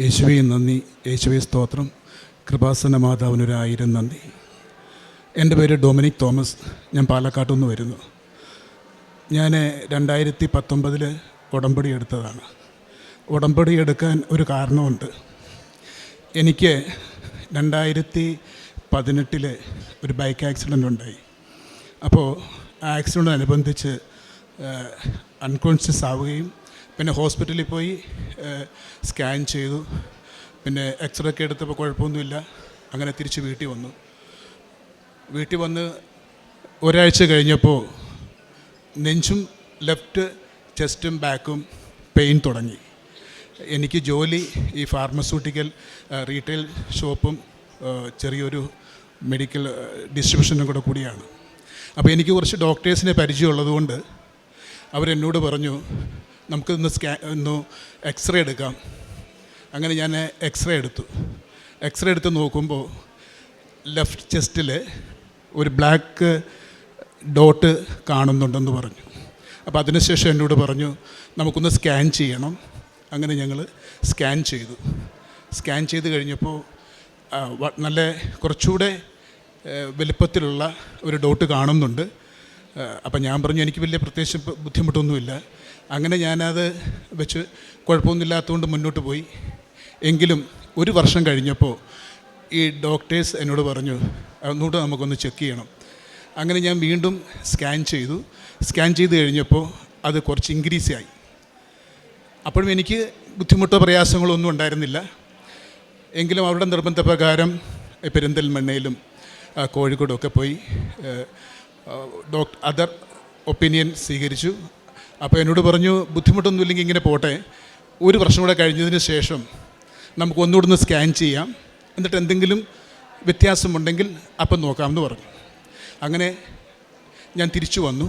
യേശുവെ നന്ദി. യേശുവേ സ്തോത്രം. കൃപാസന മാതാവിനൊരായിരം നന്ദി. എന്റെ പേര് ഡൊമിനിക് തോമസ്. ഞാൻ പാലക്കാട്ടു നിന്ന് വരുന്നു. ഞാൻ രണ്ടായിരത്തി പത്തൊമ്പതിൽ ഉടമ്പടി എടുത്തതാണ്. ഉടമ്പടി എടുക്കാൻ ഒരു കാരണമുണ്ട്. എനിക്ക് രണ്ടായിരത്തി പതിനെട്ടിൽ ഒരു ബൈക്ക് ആക്സിഡന്റ് ഉണ്ടായി. അപ്പോൾ ആ ആക്സിഡന്റനുബന്ധിച്ച് അൺകോൺഷ്യസ് ആവുകയും പിന്നെ ഹോസ്പിറ്റലിൽ പോയി സ്കാൻ ചെയ്തു. പിന്നെ എക്സ്റേ ഒക്കെ എടുത്തപ്പോൾ കുഴപ്പമൊന്നുമില്ല. അങ്ങനെ തിരിച്ച് വീട്ടിൽ വന്നു. വീട്ടിൽ വന്ന് ഒരാഴ്ച കഴിഞ്ഞപ്പോൾ നെഞ്ചും ലെഫ്റ്റ് ചെസ്റ്റും ബാക്കും പെയിൻ തുടങ്ങി. എനിക്ക് ജോലി ഈ ഫാർമസ്യൂട്ടിക്കൽ റീറ്റെയിൽ ഷോപ്പും ചെറിയൊരു മെഡിക്കൽ ഡിസ്ട്രിബ്യൂഷനും കൂടെ കൂടിയാണ്. അപ്പോൾ എനിക്ക് കുറച്ച് ഡോക്ടേഴ്സിനെ പരിചയമുള്ളതുകൊണ്ട് അവരെന്നോട് പറഞ്ഞു നമുക്കിന്ന് സ്കാ ഒന്ന് എക്സ്റേ എടുക്കാം. അങ്ങനെ ഞാൻ എക്സ്റേ എടുത്തു. എക്സ്റേ എടുത്ത് നോക്കുമ്പോൾ ലെഫ്റ്റ് ചെസ്റ്റിൽ ഒരു ബ്ലാക്ക് ഡോട്ട് കാണുന്നുണ്ടെന്ന് പറഞ്ഞു. അപ്പോൾ അതിനുശേഷം എന്നോട് പറഞ്ഞു നമുക്കൊന്ന് സ്കാൻ ചെയ്യണം. അങ്ങനെ ഞങ്ങൾ സ്കാൻ ചെയ്തു. സ്കാൻ ചെയ്ത് കഴിഞ്ഞപ്പോൾ നല്ല കുറച്ചുകൂടെ വലിപ്പത്തിലുള്ള ഒരു ഡോട്ട് കാണുന്നുണ്ട്. അപ്പം ഞാൻ പറഞ്ഞു എനിക്ക് വലിയ പ്രത്യേകിച്ച് ബുദ്ധിമുട്ടൊന്നുമില്ല. അങ്ങനെ ഞാനത് വെച്ച് കുഴപ്പമൊന്നുമില്ലാത്തതുകൊണ്ട് മുന്നോട്ട് പോയി. എങ്കിലും ഒരു വർഷം കഴിഞ്ഞപ്പോൾ ഈ ഡോക്ടേഴ്സ് എന്നോട് പറഞ്ഞു ഒന്നുകൂടെ നമുക്കൊന്ന് ചെക്ക് ചെയ്യണം. അങ്ങനെ ഞാൻ വീണ്ടും സ്കാൻ ചെയ്തു. സ്കാൻ ചെയ്ത് കഴിഞ്ഞപ്പോൾ അത് കുറച്ച് ഇൻക്രീസ് ആയി. അപ്പോഴും എനിക്ക് ബുദ്ധിമുട്ടോ പ്രയാസങ്ങളോ ഒന്നും ഉണ്ടായിരുന്നില്ല. എങ്കിലും അവരുടെ നിർബന്ധപ്രകാരം പെരിന്തൽമണ്ണയിലും കോഴിക്കോടൊക്കെ പോയി ഡോക്ടർ അതർ ഒപ്പീനിയൻ സ്വീകരിച്ചു. അപ്പോൾ എന്നോട് പറഞ്ഞു ബുദ്ധിമുട്ടൊന്നുമില്ലെങ്കിൽ ഇങ്ങനെ പോട്ടെ. ഒരു വർഷം കൂടെ കഴിഞ്ഞതിന് ശേഷം നമുക്ക് ഒന്നുകൂടെ ഒന്ന് സ്കാൻ ചെയ്യാം. എന്നിട്ട് എന്തെങ്കിലും വ്യത്യാസമുണ്ടെങ്കിൽ അപ്പം നോക്കാമെന്ന് പറഞ്ഞു. അങ്ങനെ ഞാൻ തിരിച്ചു വന്നു.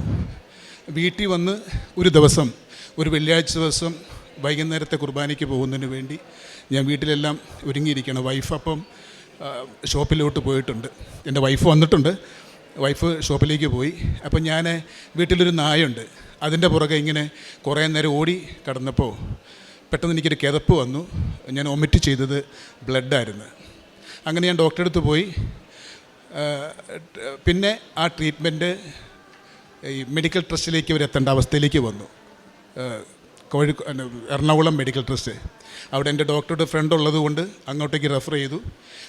വീട്ടിൽ വന്ന് ഒരു ദിവസം ഒരു വെള്ളിയാഴ്ച ദിവസം വൈകുന്നേരത്തെ കുർബാനയ്ക്ക് പോകുന്നതിന് വേണ്ടി ഞാൻ വീട്ടിലെല്ലാം ഒരുങ്ങിയിരിക്കണം വൈഫ് അപ്പം ഷോപ്പിലോട്ട് പോയിട്ടുണ്ട്. എന്റെ വൈഫ് വന്നിട്ടുണ്ട്. വൈഫ് ഷോപ്പിലേക്ക് പോയി. അപ്പം ഞാൻ വീട്ടിലൊരു നായുണ്ട് അതിന്റെ പുറകെ ഇങ്ങനെ കുറേ നേരം ഓടി കടന്നപ്പോൾ പെട്ടെന്ന് എനിക്കൊരു കിതപ്പ് വന്നു. ഞാൻ ഒമിറ്റ് ചെയ്തത് ബ്ലഡായിരുന്നു. അങ്ങനെ ഞാൻ ഡോക്ടറെ അടുത്ത് പോയി. പിന്നെ ആ ട്രീറ്റ്മെന്റ് ഈ മെഡിക്കൽ ട്രസ്റ്റിലേക്ക് അവർ എത്തേണ്ട അവസ്ഥയിലേക്ക് വന്നു. കോഴിക്കോ എറണാകുളം മെഡിക്കൽ ട്രസ്റ്റ്. അവിടെ എന്റെ ഡോക്ടറുടെ ഫ്രണ്ട് ഉള്ളതുകൊണ്ട് അങ്ങോട്ടേക്ക് റെഫർ ചെയ്തു.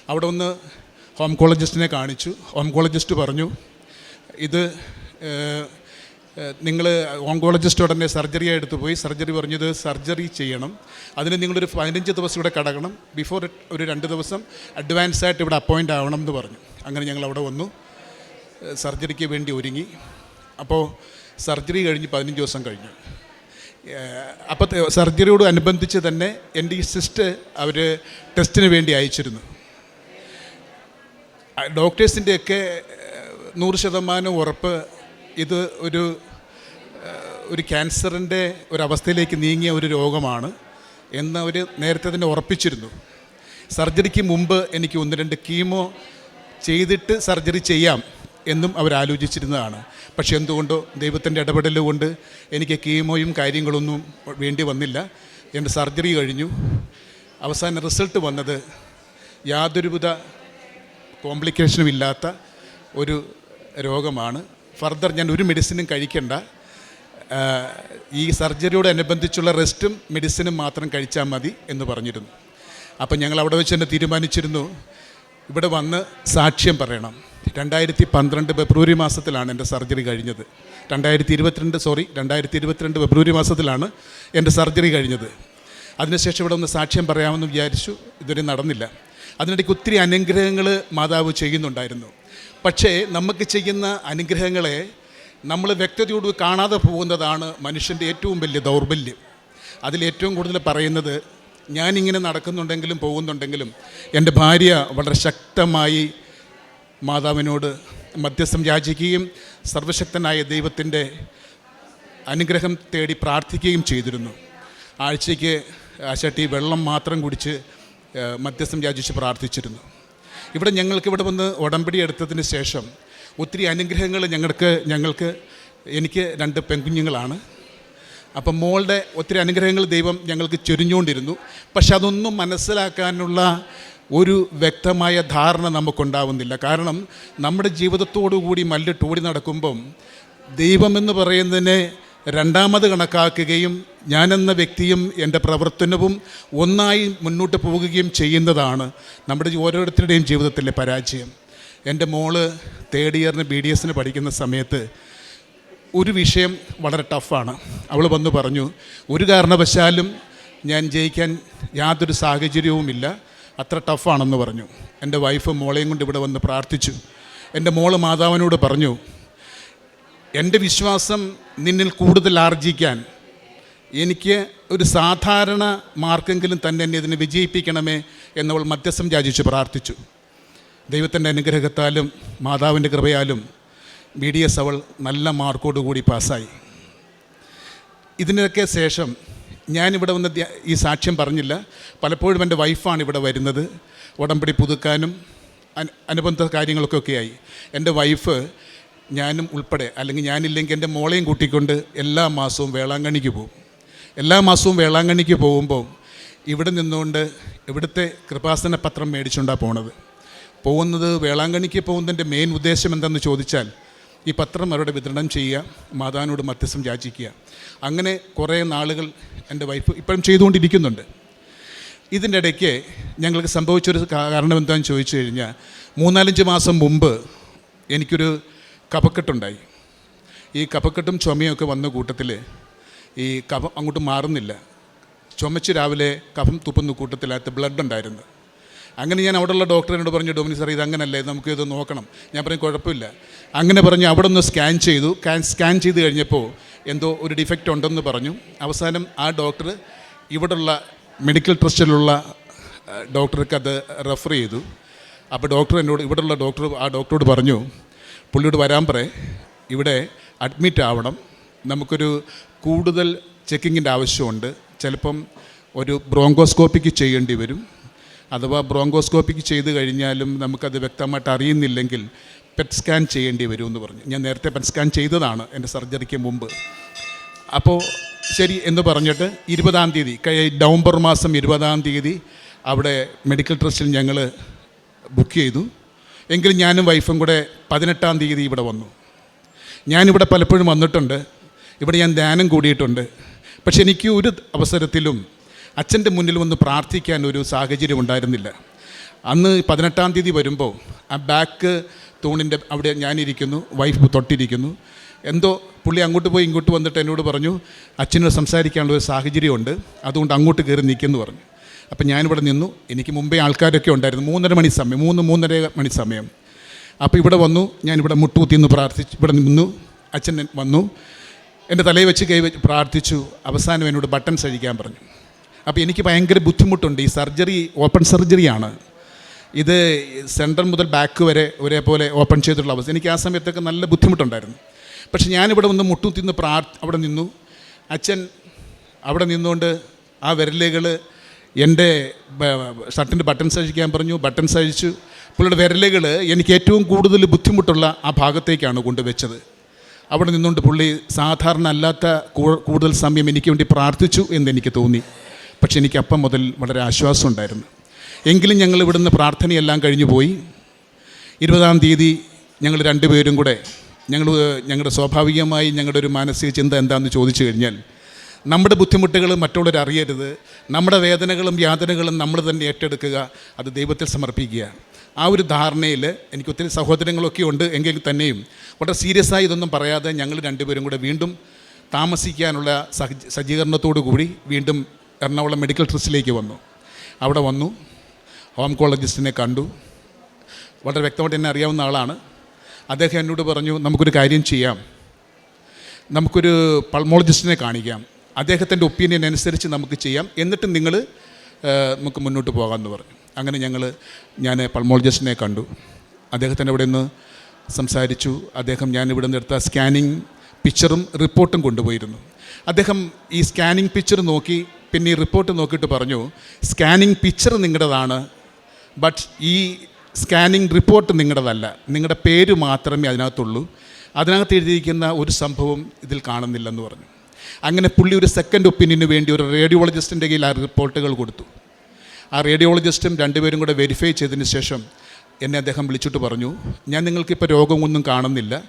അവിടെ ഒന്ന് ഹോംകോളജിസ്റ്റിനെ കാണിച്ചു. ഹോംകോളജിസ്റ്റ് പറഞ്ഞു ഇത് നിങ്ങൾ ഓങ്കോളജിസ്റ്റ് ഉടനെ സർജറി എടുത്ത് പോയി. സർജറി പറഞ്ഞത് സർജറി ചെയ്യണം. അതിന് നിങ്ങളൊരു പതിനഞ്ച് ദിവസം ഇവിടെ കടക്കണം. ബിഫോർ ഒരു രണ്ട് ദിവസം അഡ്വാൻസ് ആയിട്ട് ഇവിടെ അപ്പോയിന്റ് ആവണം എന്ന് പറഞ്ഞു. അങ്ങനെ ഞങ്ങൾ അവിടെ വന്നു. സർജറിക്ക് വേണ്ടി ഒരുങ്ങി. അപ്പോൾ സർജറി കഴിഞ്ഞ് പതിനഞ്ച് ദിവസം കഴിഞ്ഞു. അപ്പോൾ സർജറിയോട് അനുബന്ധിച്ച് തന്നെ എന്റെ ഈ സിസ്റ്റ് അവർ ടെസ്റ്റിന് വേണ്ടി അയച്ചിരുന്നു. ഡോക്ടേഴ്സിന്റെയൊക്കെ നൂറ് ശതമാനം ഉറപ്പ് ഇത് ഒരു ഒരു ക്യാൻസറിന്റെ ഒരവസ്ഥയിലേക്ക് നീങ്ങിയ ഒരു രോഗമാണ് എന്ന് അവർ നേരത്തെ തന്നെ ഉറപ്പിച്ചിരുന്നു. സർജറിക്ക് മുമ്പ് എനിക്ക് ഒന്ന് രണ്ട് കീമോ ചെയ്തിട്ട് സർജറി ചെയ്യാം എന്നും അവരാലോചിച്ചിരുന്നതാണ് പക്ഷെ എന്തുകൊണ്ടോ ദൈവത്തിന്റെ ഇടപെടൽ കൊണ്ട് എനിക്ക് കീമോയും കാര്യങ്ങളൊന്നും വേണ്ടി വന്നില്ല. എന്റെ സർജറി കഴിഞ്ഞു. അവസാന റിസൾട്ട് വന്നത് യാതൊരുവിധ കോംപ്ലിക്കേഷനും ഇല്ലാത്ത ഒരു രോഗമാണ്. ഫർദർ ഞാൻ ഒരു മെഡിസിനും കഴിക്കണ്ട. ഈ സർജറിയോട് അനുബന്ധിച്ചുള്ള റെസ്റ്റും മെഡിസിനും മാത്രം കഴിച്ചാൽ മതി എന്ന് പറഞ്ഞിരുന്നു. അപ്പം ഞങ്ങൾ അവിടെ വെച്ച് തന്നെ തീരുമാനിച്ചിരുന്നു. ഇവിടെ വന്ന് സാക്ഷ്യം പറയണം. രണ്ടായിരത്തി പന്ത്രണ്ട് ഫെബ്രുവരി മാസത്തിലാണ് എന്റെ സർജറി കഴിഞ്ഞത്. രണ്ടായിരത്തി ഇരുപത്തിരണ്ട് സോറി രണ്ടായിരത്തി ഇരുപത്തിരണ്ട് ഫെബ്രുവരി മാസത്തിലാണ് എന്റെ സർജറി കഴിഞ്ഞത്. അതിനുശേഷം ഇവിടെ ഒന്ന് സാക്ഷ്യം പറയാമെന്ന് വിചാരിച്ചു. ഇതുവരെ നടന്നില്ല. അതിനിടയ്ക്ക് ഒത്തിരി അനുഗ്രഹങ്ങൾ മാതാവ് ചെയ്യുന്നുണ്ടായിരുന്നു. പക്ഷേ നമുക്ക് ചെയ്യുന്ന അനുഗ്രഹങ്ങളെ നമ്മൾ വ്യക്തതയോട് കാണാതെ പോകുന്നതാണ് മനുഷ്യന്റെ ഏറ്റവും വലിയ ദൗർബല്യം. അതിലേറ്റവും കൂടുതൽ പറയുന്നത് ഞാനിങ്ങനെ നടക്കുന്നുണ്ടെങ്കിലും പോകുന്നുണ്ടെങ്കിലും എന്റെ ഭാര്യ വളരെ ശക്തമായി മാതാവിനോട് മധ്യസ്ഥം യാചിക്കുകയും സർവശക്തനായ ദൈവത്തിന്റെ അനുഗ്രഹം തേടി പ്രാർത്ഥിക്കുകയും ചെയ്തിരുന്നു. ആഴ്ചയ്ക്ക് ആശാട്ടി വെള്ളം മാത്രം കുടിച്ച് മധ്യസ്ഥം യാചിച്ച് പ്രാർത്ഥിച്ചിരുന്നു. ഇവിടെ ഞങ്ങൾക്ക് ഇവിടെ വന്ന് ഉടമ്പടി എടുത്തതിന് ശേഷം ഒത്തിരി അനുഗ്രഹങ്ങൾ ഞങ്ങൾക്ക് ഞങ്ങൾക്ക് എനിക്ക് രണ്ട് പെൺകുഞ്ഞുങ്ങളാണ്. അപ്പം മോളുടെ ഒത്തിരി അനുഗ്രഹങ്ങൾ ദൈവം ഞങ്ങൾക്ക് ചൊരിഞ്ഞുകൊണ്ടിരുന്നു. പക്ഷെ അതൊന്നും മനസ്സിലാക്കാനുള്ള ഒരു വ്യക്തമായ ധാരണ നമുക്കുണ്ടാവുന്നില്ല. കാരണം നമ്മുടെ ജീവിതത്തോടു കൂടി മല്ലിട്ട് ഓടി നടക്കുമ്പം ദൈവമെന്ന് പറയുന്നതിനെ രണ്ടാമത് കണക്കാക്കുകയും ഞാനെന്ന വ്യക്തിയും എന്റെ പ്രവർത്തനവും ഒന്നായി മുന്നോട്ട് പോവുകയും ചെയ്യുന്നതാണ് നമ്മുടെ ഓരോരുത്തരുടെയും ജീവിതത്തിലെ പരാജയം. എന്റെ മോൾ തേർഡ് ഇയറിന് ബി ഡി എസിന് പഠിക്കുന്ന സമയത്ത് ഒരു വിഷയം വളരെ ടഫാണ്. അവൾ വന്നു പറഞ്ഞു ഒരു കാരണവശാലും ഞാൻ ജയിക്കാൻ യാതൊരു സാഹചര്യവുമില്ല. അത്ര ടഫാണെന്ന് പറഞ്ഞു. എന്റെ വൈഫ് മോളെയും കൊണ്ട് ഇവിടെ വന്ന് പ്രാർത്ഥിച്ചു. എന്റെ മോൾ മാതാവിനോട് പറഞ്ഞു എന്റെ വിശ്വാസം നിന്നിൽ കൂടുതൽ ആർജിക്കാൻ എനിക്ക് ഒരു സാധാരണ മാർക്കെങ്കിലും തന്നെ എന്നെ ഇതിനെ വിജയിപ്പിക്കണമേ എന്നവൾ മധ്യസ്ഥം യാചിച്ച് പ്രാർത്ഥിച്ചു. ദൈവത്തിന്റെ അനുഗ്രഹത്താലും മാതാവിന്റെ കൃപയാലും ബി ഡി എസ് അവൾ നല്ല മാർക്കോടുകൂടി പാസ്സായി. ഇതിനൊക്കെ ശേഷം ഞാനിവിടെ വന്ന് ഈ സാക്ഷ്യം പറഞ്ഞില്ല. പലപ്പോഴും എന്റെ വൈഫാണ് ഇവിടെ വരുന്നത്. ഉടമ്പടി പുതുക്കാനും അന- അനുബന്ധ കാര്യങ്ങൾക്കൊക്കെയായി എന്റെ വൈഫ് ഞാനും ഉൾപ്പെടെ അല്ലെങ്കിൽ ഞാനില്ലെങ്കിൽ എന്റെ മോളെയും കൂട്ടിക്കൊണ്ട് എല്ലാ മാസവും വേളാങ്കണ്ണിക്ക് പോകും. എല്ലാ മാസവും വേളാങ്കണ്ണിക്ക് പോകുമ്പോൾ ഇവിടെ നിന്നുകൊണ്ട് ഇവിടുത്തെ കൃപാസന പത്രം മേടിച്ചുകൊണ്ടാണ് പോണത്. പോകുന്നത് വേളാങ്കണ്ണിക്ക് പോകുന്നതിന്റെ മെയിൻ ഉദ്ദേശം എന്തെന്ന് ചോദിച്ചാൽ ഈ പത്രം അവരുടെ വിതരണം ചെയ്യുക മാതാവിനോട് മധ്യസ്ഥം യാചിക്കുക. അങ്ങനെ കുറേ നാളുകൾ എന്റെ വൈഫ് ഇപ്പോഴും ചെയ്തുകൊണ്ടിരിക്കുന്നുണ്ട്. ഇതിന്റെ ഇടയ്ക്ക് ഞങ്ങൾക്ക് സംഭവിച്ചൊരു കാരണം എന്താണെന്ന് ചോദിച്ചു കഴിഞ്ഞാൽ മൂന്നാലഞ്ച് മാസം മുമ്പ് എനിക്കൊരു കഫക്കെട്ടുണ്ടായി. ഈ കപക്കെട്ടും ചുമയൊക്കെ വന്ന കൂട്ടത്തിൽ ഈ കഫം അങ്ങോട്ട് മാറുന്നില്ല. ചുമച്ച് രാവിലെ കഫം തുപ്പുന്ന കൂട്ടത്തിലകത്ത് ബ്ലഡ് ഉണ്ടായിരുന്നു. അങ്ങനെ ഞാൻ അവിടെയുള്ള ഡോക്ടറിനോട് പറഞ്ഞു ഡോമിനി സാർ ഇത് അങ്ങനല്ലേ നമുക്ക് ഇത് നോക്കണം. ഞാൻ പറഞ്ഞു കുഴപ്പമില്ല. അങ്ങനെ പറഞ്ഞു അവിടെ ഒന്ന് സ്കാൻ ചെയ്തു സ്കാൻ ചെയ്ത് കഴിഞ്ഞപ്പോൾ എന്തോ ഒരു ഡിഫക്റ്റ് ഉണ്ടെന്ന് പറഞ്ഞു. അവസാനം ആ ഡോക്ടർ ഇവിടുള്ള മെഡിക്കൽ ട്രസ്റ്റിലുള്ള ഡോക്ടർക്ക് അത് റെഫർ ചെയ്തു. അപ്പോൾ ഡോക്ടർ എന്നോട് ഇവിടെയുള്ള ഡോക്ടർ ആ ഡോക്ടറോട് പറഞ്ഞു പുള്ളിയോട് വരാൻ പറയേ ഇവിടെ അഡ്മിറ്റ് ആവണം. നമുക്കൊരു കൂടുതൽ ചെക്കിങ്ങിന്റെ ആവശ്യമുണ്ട്. ചിലപ്പം ഒരു ബ്രോങ്കോസ്കോപ്പിക്ക് ചെയ്യേണ്ടി വരും. അഥവാ ബ്രോങ്കോസ്കോപ്പിക്ക് ചെയ്ത് കഴിഞ്ഞാലും നമുക്കത് വ്യക്തമായിട്ട് അറിയുന്നില്ലെങ്കിൽ പെറ്റ് സ്കാൻ ചെയ്യേണ്ടി വരും എന്ന് പറഞ്ഞു. ഞാൻ നേരത്തെ പെറ്റ് സ്കാൻ ചെയ്തതാണ് എന്റെ സർജറിക്ക് മുമ്പ്. അപ്പോൾ ശരി എന്ന് പറഞ്ഞിട്ട് ഇരുപതാം തീയതി നവംബർ മാസം ഇരുപതാം തീയതി അവിടെ മെഡിക്കൽ ട്രസ്റ്റിൽ ഞങ്ങൾ ബുക്ക് ചെയ്തു. എങ്കിലും ഞാനും വൈഫും കൂടെ പതിനെട്ടാം തീയതി ഇവിടെ വന്നു. ഞാനിവിടെ പലപ്പോഴും വന്നിട്ടുണ്ട്. ഇവിടെ ഞാൻ ധ്യാനം കൂടിയിട്ടുണ്ട്. പക്ഷെ എനിക്ക് ഒരു അവസരത്തിലും അച്ഛന്റെ മുന്നിൽ വന്ന് പ്രാർത്ഥിക്കാൻ ഒരു സാഹചര്യം ഉണ്ടായിരുന്നില്ല. അന്ന് പതിനെട്ടാം തീയതി വരുമ്പോൾ ആ ബാക്ക് തൂണിന്റെ അവിടെ ഞാനിരിക്കുന്നു വൈഫ് തൊട്ടിരിക്കുന്നു. എന്തോ പുള്ളി അങ്ങോട്ട് പോയി ഇങ്ങോട്ട് വന്നിട്ട് എന്നോട് പറഞ്ഞു അച്ഛനോട് സംസാരിക്കാനുള്ള ഒരു സാഹചര്യമുണ്ട്. അതുകൊണ്ട് അങ്ങോട്ട് കയറി നിൽക്കുമെന്ന് പറഞ്ഞു. അപ്പം ഞാനിവിടെ നിന്നു. എനിക്ക് മുമ്പേ ആൾക്കാരൊക്കെ ഉണ്ടായിരുന്നു. മൂന്നര മണി സമയം മൂന്ന് മൂന്നര മണി സമയം. അപ്പോൾ ഇവിടെ വന്നു. ഞാനിവിടെ മുട്ടുകുത്തി നിന്ന് പ്രാർത്ഥിച്ചു ഇവിടെ നിന്നു. അച്ഛൻ വന്നു. എന്റെ തലയിൽ വെച്ച് കൈ വെച്ച് പ്രാർത്ഥിച്ചു. അവസാനം എന്നോട് ബട്ടൺ അഴിക്കാൻ പറഞ്ഞു. അപ്പോൾ എനിക്ക് ഭയങ്കര ബുദ്ധിമുട്ടുണ്ട്. ഈ സർജറി ഓപ്പൺ സർജറിയാണ്. ഇത് സെന്റർ മുതൽ ബാക്ക് വരെ ഒരേപോലെ ഓപ്പൺ ചെയ്തിട്ടുള്ള അവസ്ഥ. എനിക്ക് ആ സമയത്തൊക്കെ നല്ല ബുദ്ധിമുട്ടുണ്ടായിരുന്നു. പക്ഷേ ഞാനിവിടെ വന്ന് മുട്ടുകുത്തി നിന്ന് പ്രാർ അവിടെ നിന്നു. അച്ഛൻ അവിടെ നിന്നുകൊണ്ട് ആ വിരലുകൾ എന്റെ ഷർട്ടിന്റെ ബട്ടൺ അഴിക്കാൻ പറഞ്ഞു. ബട്ടൺ അഴിച്ചു പുള്ളിയുടെ വിരലുകൾ എനിക്ക് ഏറ്റവും കൂടുതൽ ബുദ്ധിമുട്ടുള്ള ആ ഭാഗത്തേക്കാണ് കൊണ്ടുവച്ചത്. അവിടെ നിന്നുകൊണ്ട് പുള്ളി സാധാരണ അല്ലാത്ത കൂടുതൽ സമയം എനിക്ക് വേണ്ടി പ്രാർത്ഥിച്ചു എന്ന് എനിക്ക് തോന്നി. പക്ഷെ എനിക്ക് അപ്പം മുതൽ വളരെ ആശ്വാസം ഉണ്ടായിരുന്നു. എങ്കിലും ഞങ്ങൾ ഇവിടുന്ന് പ്രാർത്ഥനയെല്ലാം കഴിഞ്ഞു പോയി. ഇരുപതാം തീയതി ഞങ്ങൾ രണ്ടുപേരും കൂടെ ഞങ്ങൾ ഞങ്ങളുടെ സ്വാഭാവികമായി ഞങ്ങളുടെ ഒരു മാനസിക ചിന്ത എന്താണെന്ന് ചോദിച്ചു കഴിഞ്ഞാൽ നമ്മുടെ ബുദ്ധിമുട്ടുകൾ മറ്റുള്ളവർ അറിയരുത്. നമ്മുടെ വേദനകളും യാതനകളും നമ്മൾ തന്നെ ഏറ്റെടുക്കുക. അത് ദൈവത്തിൽ സമർപ്പിക്കുക. ആ ഒരു ധാരണയിൽ എനിക്ക് ഒത്തിരി സഹോദരങ്ങളൊക്കെ ഉണ്ട്. എങ്കിൽ തന്നെയും വളരെ സീരിയസ് ആയി ഇതൊന്നും പറയാതെ ഞങ്ങൾ രണ്ടുപേരും കൂടെ വീണ്ടും താമസിക്കാനുള്ള സജ്ജീകരണത്തോടു കൂടി വീണ്ടും എറണാകുളം മെഡിക്കൽ ട്രസ്റ്റിലേക്ക് വന്നു. അവിടെ വന്നു. ഹോം കോളജിസ്റ്റിനെ കണ്ടു. വളരെ വ്യക്തമായിട്ട് എന്നെ അറിയാവുന്ന ആളാണ്. അദ്ദേഹം എന്നോട് പറഞ്ഞു നമുക്കൊരു കാര്യം ചെയ്യാം. നമുക്കൊരു പൾമോളജിസ്റ്റിനെ കാണിക്കാം. അദ്ദേഹത്തിന്റെ ഒപ്പീനിയൻ അനുസരിച്ച് നമുക്ക് ചെയ്യാം. എന്നിട്ട് നിങ്ങൾ നമുക്ക് മുന്നോട്ട് പോകാമെന്ന് പറഞ്ഞു. അങ്ങനെ ഞങ്ങൾ ഞാൻ പൾമോളജിസ്റ്റിനെ കണ്ടു. അദ്ദേഹത്തിന്റെ അവിടെ നിന്ന് സംസാരിച്ചു. അദ്ദേഹം ഞാൻ ഇവിടെ നിന്ന് എടുത്ത സ്കാനിങ് പിക്ചറും റിപ്പോർട്ടും കൊണ്ടുപോയിരുന്നു. അദ്ദേഹം ഈ സ്കാനിങ് പിക്ചർ നോക്കി പിന്നെ ഈ റിപ്പോർട്ട് നോക്കിയിട്ട് പറഞ്ഞു സ്കാനിങ് പിക്ചർ നിങ്ങളുടേതാണ് ബട്ട് ഈ സ്കാനിങ് റിപ്പോർട്ട് നിങ്ങളുടേതല്ല. നിങ്ങളുടെ പേര് മാത്രമേ അതിനകത്തുള്ളൂ. അതിനകത്ത് എഴുതിയിരിക്കുന്ന ഒരു സംഭവം ഇതിൽ കാണുന്നില്ലെന്ന് പറഞ്ഞു. അങ്ങനെ പുള്ളി ഒരു സെക്കൻഡ് ഒപ്പീനിയന് വേണ്ടി ഒരു റേഡിയോളജിസ്റ്റിന്റെ കയ്യിൽ ആ റിപ്പോർട്ടുകൾ കൊടുത്തു. ആ റേഡിയോളജിസ്റ്റും രണ്ടുപേരും കൂടെ വെരിഫൈ ചെയ്തതിന് ശേഷം എന്നെ അദ്ദേഹം വിളിച്ചിട്ട് പറഞ്ഞു ഞാൻ നിങ്ങൾക്കിപ്പോൾ രോഗമൊന്നും കാണുന്നില്ല.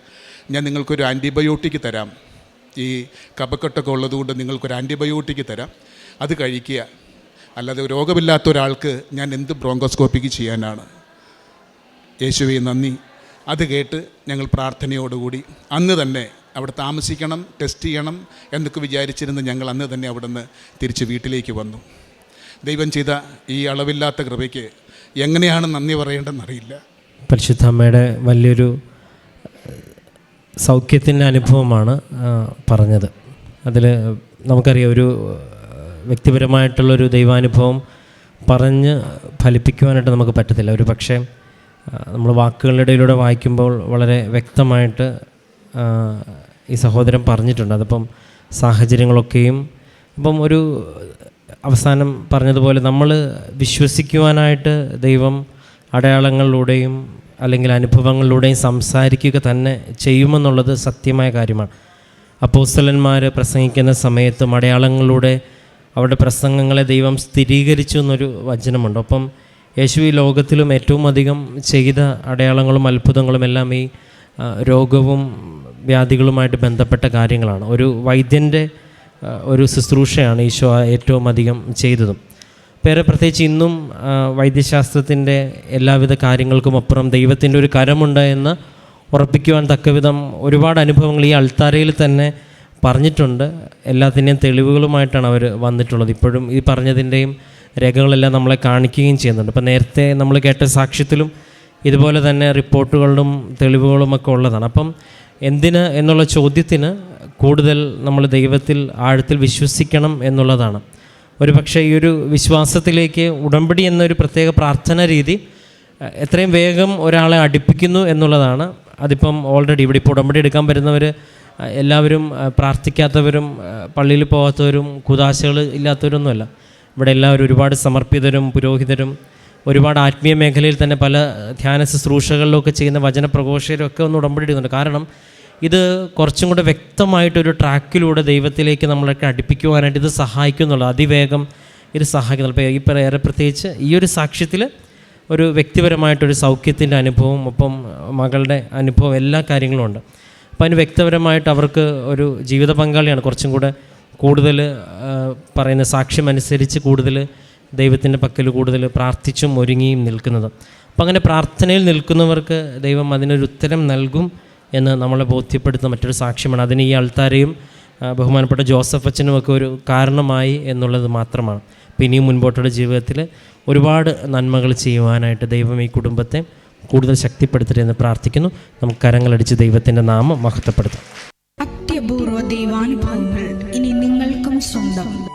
ഞാൻ നിങ്ങൾക്കൊരു ആന്റിബയോട്ടിക് തരാം. ഈ കപക്കെട്ടൊക്കെ ഉള്ളതുകൊണ്ട് നിങ്ങൾക്കൊരു ആന്റിബയോട്ടിക് തരാം. അത് കഴിക്കുക. അല്ലാതെ രോഗമില്ലാത്ത ഒരാൾക്ക് ഞാൻ എന്ത് ബ്രോങ്കോസ്കോപ്പിക്ക് ചെയ്യാനാണ്? യേശുവെ നന്ദി. അത് കേട്ട് ഞങ്ങൾ പ്രാർത്ഥനയോടുകൂടി. അന്ന് തന്നെ അവിടെ താമസിക്കണം ടെസ്റ്റ് ചെയ്യണം എന്നൊക്കെ വിചാരിച്ചിരുന്ന് ഞങ്ങൾ അന്ന് തന്നെ അവിടെ നിന്ന് തിരിച്ച് വീട്ടിലേക്ക് വന്നു. ദൈവം ചെയ്ത ഈ അളവില്ലാത്ത കൃപയ്ക്ക് എങ്ങനെയാണ് നന്ദി പറയേണ്ടതെന്നറിയില്ല. പരിശുദ്ധ അമ്മയുടെ വലിയൊരു സൗഖ്യത്തിന്റെ അനുഭവമാണ് പറഞ്ഞത്. അതിൽ നമുക്കറിയാം ഒരു വ്യക്തിപരമായിട്ടുള്ളൊരു ദൈവാനുഭവം പറഞ്ഞ് ഫലിപ്പിക്കുവാനായിട്ട് നമുക്ക് പറ്റത്തില്ല. ഒരു പക്ഷേ നമ്മൾ വാക്കുകളുടെ ഇടയിലൂടെ വായിക്കുമ്പോൾ വളരെ വ്യക്തമായിട്ട് ഈ സഹോദരൻ പറഞ്ഞിട്ടുണ്ട്. അതിപ്പം സാഹചര്യങ്ങളൊക്കെയും ഇപ്പം ഒരു അവസാനം പറഞ്ഞതുപോലെ നമ്മൾ വിശ്വസിക്കുവാനായിട്ട് ദൈവം അടയാളങ്ങളിലൂടെയും അല്ലെങ്കിൽ അനുഭവങ്ങളിലൂടെയും സംസാരിക്കുക തന്നെ ചെയ്യുമെന്നുള്ളത് സത്യമായ കാര്യമാണ്. അപ്പോസ്തലന്മാർ പ്രസംഗിക്കുന്ന സമയത്തും അടയാളങ്ങളിലൂടെ അവരുടെ പ്രസംഗങ്ങളെ ദൈവം സ്ഥിരീകരിച്ചു എന്നൊരു വചനമുണ്ട്. അപ്പം യേശു ഈ ലോകത്തിലും ഏറ്റവും അധികം ചെയ്ത അടയാളങ്ങളും അത്ഭുതങ്ങളും എല്ലാം ഈ രോഗവും വ്യാധികളുമായിട്ട് ബന്ധപ്പെട്ട കാര്യങ്ങളാണ്. ഒരു വൈദ്യന്റെ ഒരു ശുശ്രൂഷയാണ് ഈശോ ഏറ്റവും അധികം ചെയ്തതും. പേരെ പ്രത്യേകിച്ച് ഇന്നും വൈദ്യശാസ്ത്രത്തിന്റെ എല്ലാവിധ കാര്യങ്ങൾക്കും അപ്പുറം ദൈവത്തിന്റെ ഒരു കരമുണ്ട് എന്ന് ഉറപ്പിക്കുവാൻ തക്കവിധം ഒരുപാട് അനുഭവങ്ങൾ ഈ അൾത്താരയിൽ തന്നെ പറഞ്ഞിട്ടുണ്ട്. എല്ലാത്തിന്റെയും തെളിവുകളുമായിട്ടാണ് അവർ വന്നിട്ടുള്ളത്. ഇപ്പോഴും ഈ പറഞ്ഞതിന്റെയും രേഖകളെല്ലാം നമ്മളെ കാണിക്കുകയും ചെയ്യുന്നുണ്ട്. ഇപ്പം നേരത്തെ നമ്മൾ കേട്ട സാക്ഷ്യത്തിലും ഇതുപോലെ തന്നെ റിപ്പോർട്ടുകളിലും തെളിവുകളും ഒക്കെ ഉള്ളതാണ്. അപ്പം എന്തിന് എന്നുള്ള ചോദ്യത്തിന് കൂടുതൽ നമ്മൾ ദൈവത്തിൽ ആഴത്തിൽ വിശ്വസിക്കണം എന്നുള്ളതാണ്. ഒരു പക്ഷേ ഈ ഒരു വിശ്വാസത്തിലേക്ക് ഉടമ്പടി എന്നൊരു പ്രത്യേക പ്രാർത്ഥന രീതി എത്രയും വേഗം ഒരാളെ അടുപ്പിക്കുന്നു എന്നുള്ളതാണ്. അതിപ്പം ഓൾറെഡി ഇവിടെ ഇപ്പോൾ ഉടമ്പടി എടുക്കാൻ വരുന്നവർ എല്ലാവരും പ്രാർത്ഥിക്കാത്തവരും പള്ളിയിൽ പോകാത്തവരും കുതാശകൾ ഇല്ലാത്തവരൊന്നുമല്ല. ഇവിടെ എല്ലാവരും ഒരുപാട് സമർപ്പിതരും പുരോഹിതരും ഒരുപാട് ആത്മീയ മേഖലയിൽ തന്നെ പല ധ്യാന ശുശ്രൂഷകളിലൊക്കെ ചെയ്യുന്ന വചന പ്രഘോഷകരൊക്കെ ഒന്ന് ഉടമ്പടി എടുക്കുന്നുണ്ട് കാരണം ഇത് കുറച്ചും കൂടെ വ്യക്തമായിട്ടൊരു ട്രാക്കിലൂടെ ദൈവത്തിലേക്ക് നമ്മളൊക്കെ അടുപ്പിക്കുവാനായിട്ട് ഇത് സഹായിക്കുന്നുള്ളൂ. അതിവേഗം ഇത് സഹായിക്കുന്നുള്ളൂ. ഇപ്പോൾ ഈ ഏറെ പ്രത്യേകിച്ച് ഈ ഒരു സാക്ഷ്യത്തിൽ ഒരു വ്യക്തിപരമായിട്ടൊരു സൗഖ്യത്തിന്റെ അനുഭവം ഒപ്പം മകളുടെ അനുഭവം എല്ലാ കാര്യങ്ങളും ഉണ്ട്. അപ്പോൾ അതിന് വ്യക്തിപരമായിട്ട് അവർക്ക് ഒരു ജീവിത പങ്കാളിയാണ്. കുറച്ചും കൂടെ കൂടുതൽ പറയുന്ന സാക്ഷ്യം അനുസരിച്ച് കൂടുതൽ ദൈവത്തിന്റെ പക്കൽ കൂടുതൽ പ്രാർത്ഥിച്ചും ഒരുങ്ങിയും നിൽക്കുന്നത്. അപ്പം അങ്ങനെ പ്രാർത്ഥനയിൽ നിൽക്കുന്നവർക്ക് ദൈവം അതിനൊരു ഉത്തരം നൽകും എന്ന് നമ്മളെ ബോധ്യപ്പെടുത്തുന്ന മറ്റൊരു സാക്ഷ്യമാണ്. അതിന് ഈ ആൾക്കാരെയും ബഹുമാനപ്പെട്ട ജോസഫ് അച്ഛനും ഒക്കെ ഒരു കാരണമായി എന്നുള്ളത് മാത്രമാണ്. പിന്നെയും മുൻപോട്ടുള്ള ജീവിതത്തിൽ ഒരുപാട് നന്മകൾ ചെയ്യുവാനായിട്ട് ദൈവം ഈ കുടുംബത്തെ കൂടുതൽ ശക്തിപ്പെടുത്തട്ടെ എന്ന് പ്രാർത്ഥിക്കുന്നു. നമുക്ക് കരങ്ങളടിച്ച് ദൈവത്തിന്റെ നാമം മഹത്വപ്പെടുത്താം. അത്യപൂർവ ദൈവാനുഭവങ്ങൾ ഇനി നിങ്ങൾക്കും സ്വന്തം.